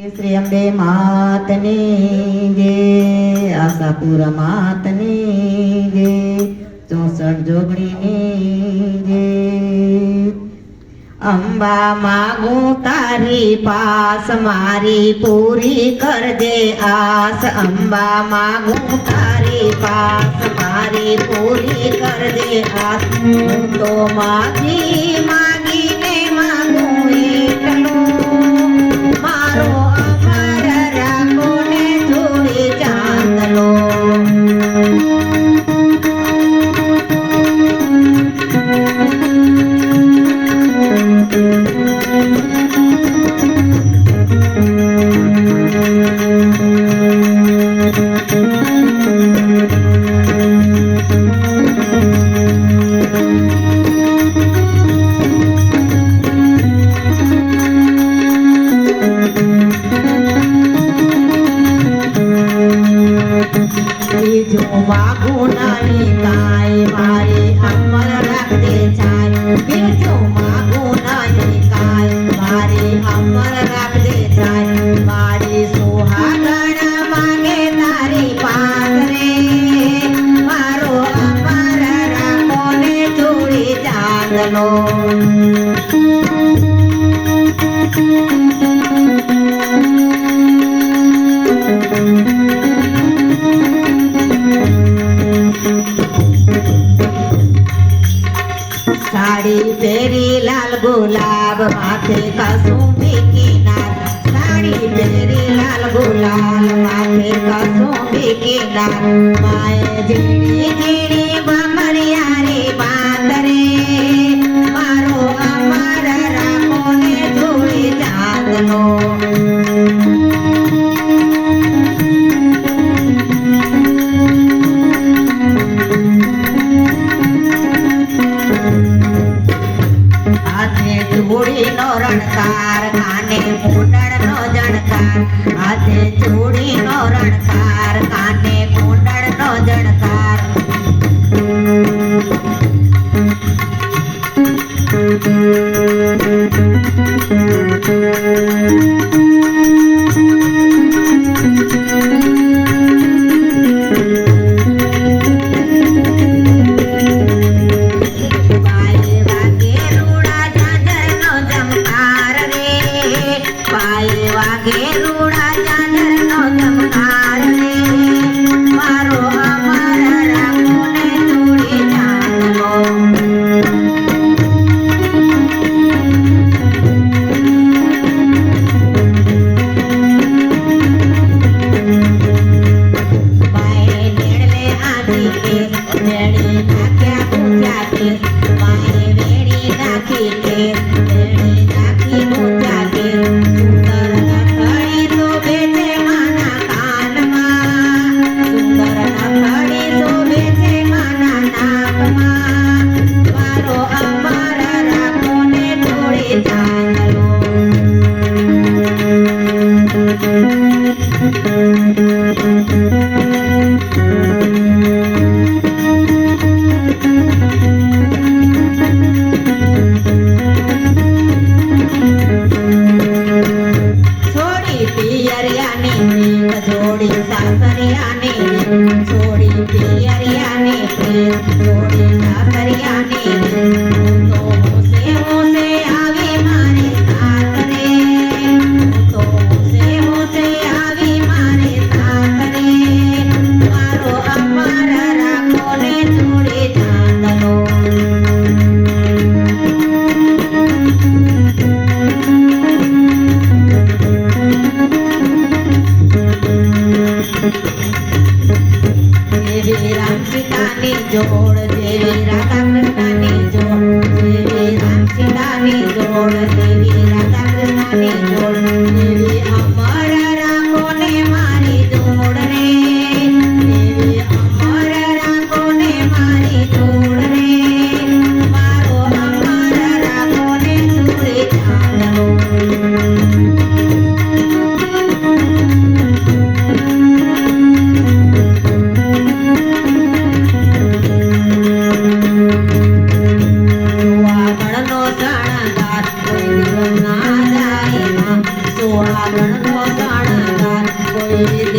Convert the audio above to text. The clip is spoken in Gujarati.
શ્રી અંબે માતની ગે, આશાપુર માતની ગે. ચોસઠ જોગણીની ગે. અંબા માગું તારી પાસ, મારી પૂરી કરજે આસ. અંબા માગું તારી પાસ, મારી પૂરી કરજે આસ. તો માગી બીજું માગું નહીં કાંઈ, મારી અમર રાખજે છાય. બીજો માગું નહીં કાંઈ, મારી અમર રાખજે છાય. મારી સુહાગણ માગે તારી પાદરે મારો અમર રાખો ને જોડી ચાંદલો સાડી લાલ ગુલાબ માથે કસુંબી કિનાર સાડી પહેરી લાલ ગુલાલ માથે કસુંબી કિનાર માએ જીણી જીણી બમરિયા રે ચૂડીનો રણકાર કાને કુંડળનો જણકાર? હાથે ચૂડીનો રણકાર કાને કુંડળનો જણકાર? પાયે રીત. છોડી પિયરિયાની છોડી સાસરિયાની તો Thank you.